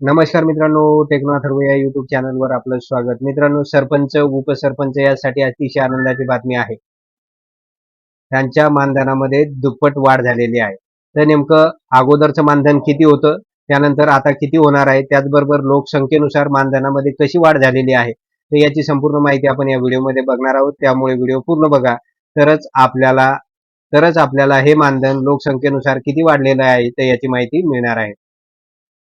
नमस्कार मित्रांनो टेक्नो अथर्व या युट्यूब चॅनलवर आपलं स्वागत. मित्रांनो सरपंच उपसरपंच यासाठी अतिशय आनंदाची बातमी आहे. त्यांच्या मानधनामध्ये दुप्पट वाढ झालेली आहे. तर नेमकं अगोदरचं मानधन किती होतं? त्यानंतर आता किती होणार आहे? त्याचबरोबर लोकसंख्येनुसार मानधनामध्ये कशी वाढ झालेली आहे? तर याची संपूर्ण माहिती आपण या व्हिडिओमध्ये बघणार आहोत. त्यामुळे व्हिडिओ पूर्ण बघा. तरच आपल्याला तरच आपल्याला हे मानधन लोकसंख्येनुसार किती वाढलेलं आहे तर याची माहिती मिळणार आहे.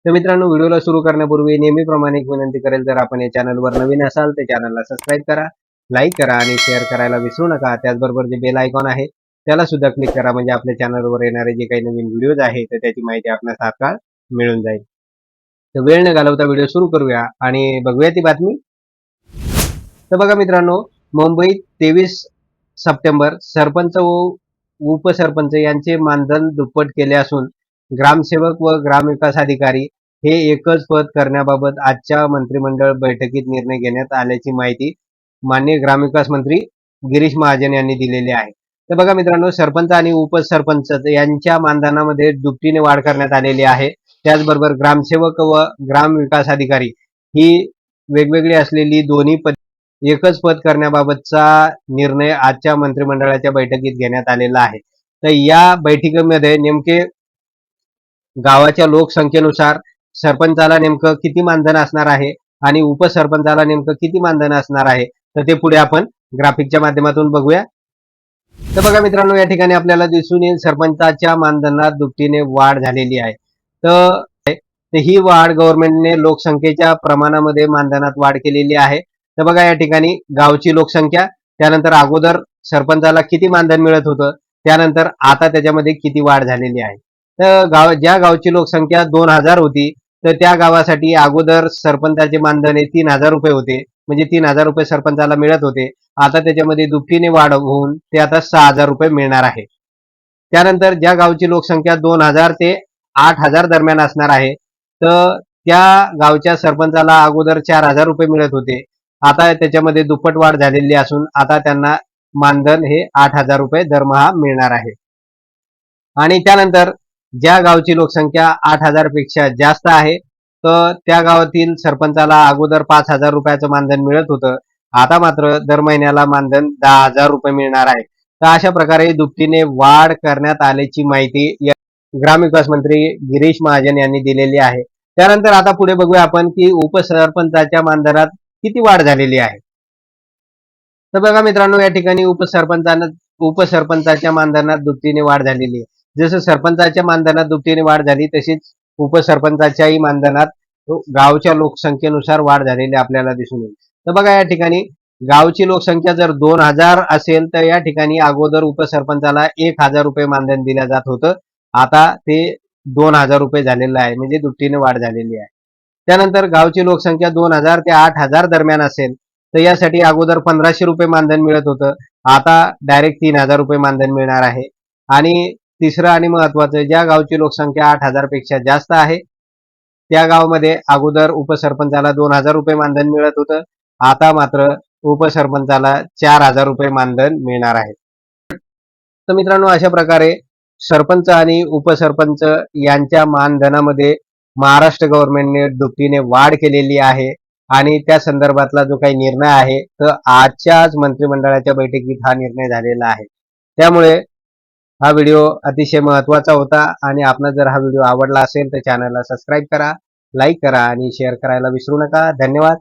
तर मित्रांनो व्हिडिओला सुरू करण्यापूर्वी नेहमीप्रमाणे एक विनंती करेल जर आपण या चॅनलवर नवीन असाल तर चॅनलला सबस्क्राईब करा लाईक करा आणि शेअर करायला विसरू नका. त्याचबरोबर जे बेल आयकॉन आहे त्याला सुद्धा क्लिक करा. म्हणजे आपल्या चॅनलवर येणारे जे काही नवीन व्हिडिओज आहे तर त्याची माहिती आपल्याला तात्काळ मिळून जाईल. तर वेळ न घालवता व्हिडिओ सुरू करूया आणि बघूया ती बातमी. तर बघा मित्रांनो मुंबईत तेवीस सप्टेंबर सरपंच व उपसरपंच यांचे मानधन दुप्पट केले असून ग्रामसेवक व ग्रामविकास अधिकारी हे एकच पद करण्याबाबत आजच्या मंत्रिमंडळ बैठकीत निर्णय घेण्यात आल्याची माहिती माननीय ग्रामविकास मंत्री गिरीश महाजन यांनी दिलेली आहे. तर बघा मित्रांनो सरपंच आणि उपसरपंच यांच्या मानधनामध्ये दुपटीने वाढ करण्यात आलेली आहे. त्याचबरोबर ग्रामसेवक व ग्रामविकास अधिकारी ही वेगवेगळी असलेली दोन्ही पद एकच पद करण्याबाबतचा निर्णय आजच्या मंत्रिमंडळाच्या बैठकीत घेण्यात आलेला आहे. तर या बैठकीमध्ये नेमके गावाच्या लोकसंख्येनुसार सरपंचाला नेमकं किती मानधन असणार आहे आणि उपसरपंचाला नेमकं किती मानधन असणार आहे तर ते पुढे आपण ग्राफिकच्या माध्यमातून बघूया. तर बघा मित्रांनो या ठिकाणी आपल्याला दिसून येईल सरपंचाच्या मानधनात दुपटीने वाढ झालेली आहे. तर ही वाढ गव्हर्नमेंटने लोकसंख्येच्या प्रमाणामध्ये मानधनात वाढ केलेली आहे. तर बघा या ठिकाणी गावची लोकसंख्या त्यानंतर अगोदर सरपंचाला किती मानधन मिळत होतं त्यानंतर आता त्याच्यामध्ये किती वाढ झालेली आहे. तर गाव ज्या गावची लोकसंख्या दोन हजार होती तर त्या गावासाठी अगोदर सरपंचाचे मानधन हे तीन हजार रुपये होते. म्हणजे तीन हजार रुपये सरपंचाला मिळत होते. आता त्याच्यामध्ये दुपटीने वाढ होऊन ते आता सहा हजार रुपये मिळणार आहे. त्यानंतर ज्या गावची लोकसंख्या दोन हजार ते आठ हजार दरम्यान असणार आहे तर त्या गावच्या सरपंचाला अगोदर चार हजार रुपये मिळत होते. आता त्याच्यामध्ये दुप्पट वाढ झालेली असून आता त्यांना मानधन हे आठ हजार रुपये दरमहा मिळणार आहे. आणि त्यानंतर ज्या गावची लोकसंख्या आठ हजारपेक्षा जास्त आहे तर त्या गावातील सरपंचाला अगोदर पाच हजार रुपयाचं मानधन मिळत होतं. आता मात्र दर महिन्याला मानधन दहा हजार रुपये मिळणार आहे. तर अशा प्रकारे दुपटीने वाढ करण्यात आल्याची माहिती या ग्रामविकास मंत्री गिरीश महाजन यांनी दिलेली आहे. त्यानंतर आता पुढे बघूया आपण की उपसरपंचाच्या मानधनात किती वाढ झालेली आहे. तर बघा मित्रांनो या ठिकाणी उपसरपंचानं उपसरपंचाच्या मानधनात दुपटीने वाढ झालेली आहे. जसं सरपंचाच्या मानधनात दुपटीने वाढ झाली तशीच उपसरपंचाच्याही मानधनात गावच्या लोकसंख्येनुसार वाढ झालेली आपल्याला दिसून येईल. तर बघा या ठिकाणी गावची लोकसंख्या जर दोन हजार असेल तर या ठिकाणी अगोदर उपसरपंचाला एक हजार रुपये मानधन दिलं जात होतं. आता ते दोन हजार रुपये झालेलं आहे म्हणजे दुपटीने वाढ झालेली आहे. त्यानंतर गावची लोकसंख्या दोन हजार ते आठ हजार दरम्यान असेल तर यासाठी अगोदर पंधराशे रुपये मानधन मिळत होतं. आता डायरेक्ट तीन हजार रुपये मानधन मिळणार आहे. आणि तिसरं आणि महत्वाचं ज्या गावची लोकसंख्या आठ हजारपेक्षा जास्त आहे त्या गावामध्ये अगोदर उपसरपंचाला दोन हजार रुपये मानधन मिळत होतं. आता मात्र उपसरपंचाला चार हजार रुपये मानधन मिळणार आहे. तर मित्रांनो अशा प्रकारे सरपंच आणि उपसरपंच यांच्या मानधनामध्ये महाराष्ट्र गव्हर्नमेंटने दुपटीने वाढ केलेली आहे आणि त्या संदर्भातला जो काही निर्णय आहे तर आजच्याच मंत्रिमंडळाच्या बैठकीत हा निर्णय झालेला आहे. त्यामुळे हा व्हिडिओ अतिशय महत्त्वाचा होता आणि आपला जर हा व्हिडिओ आवडला असेल तर चॅनलला सबस्क्राईब करा लाईक करा आणि शेअर करायला विसरू नका. धन्यवाद.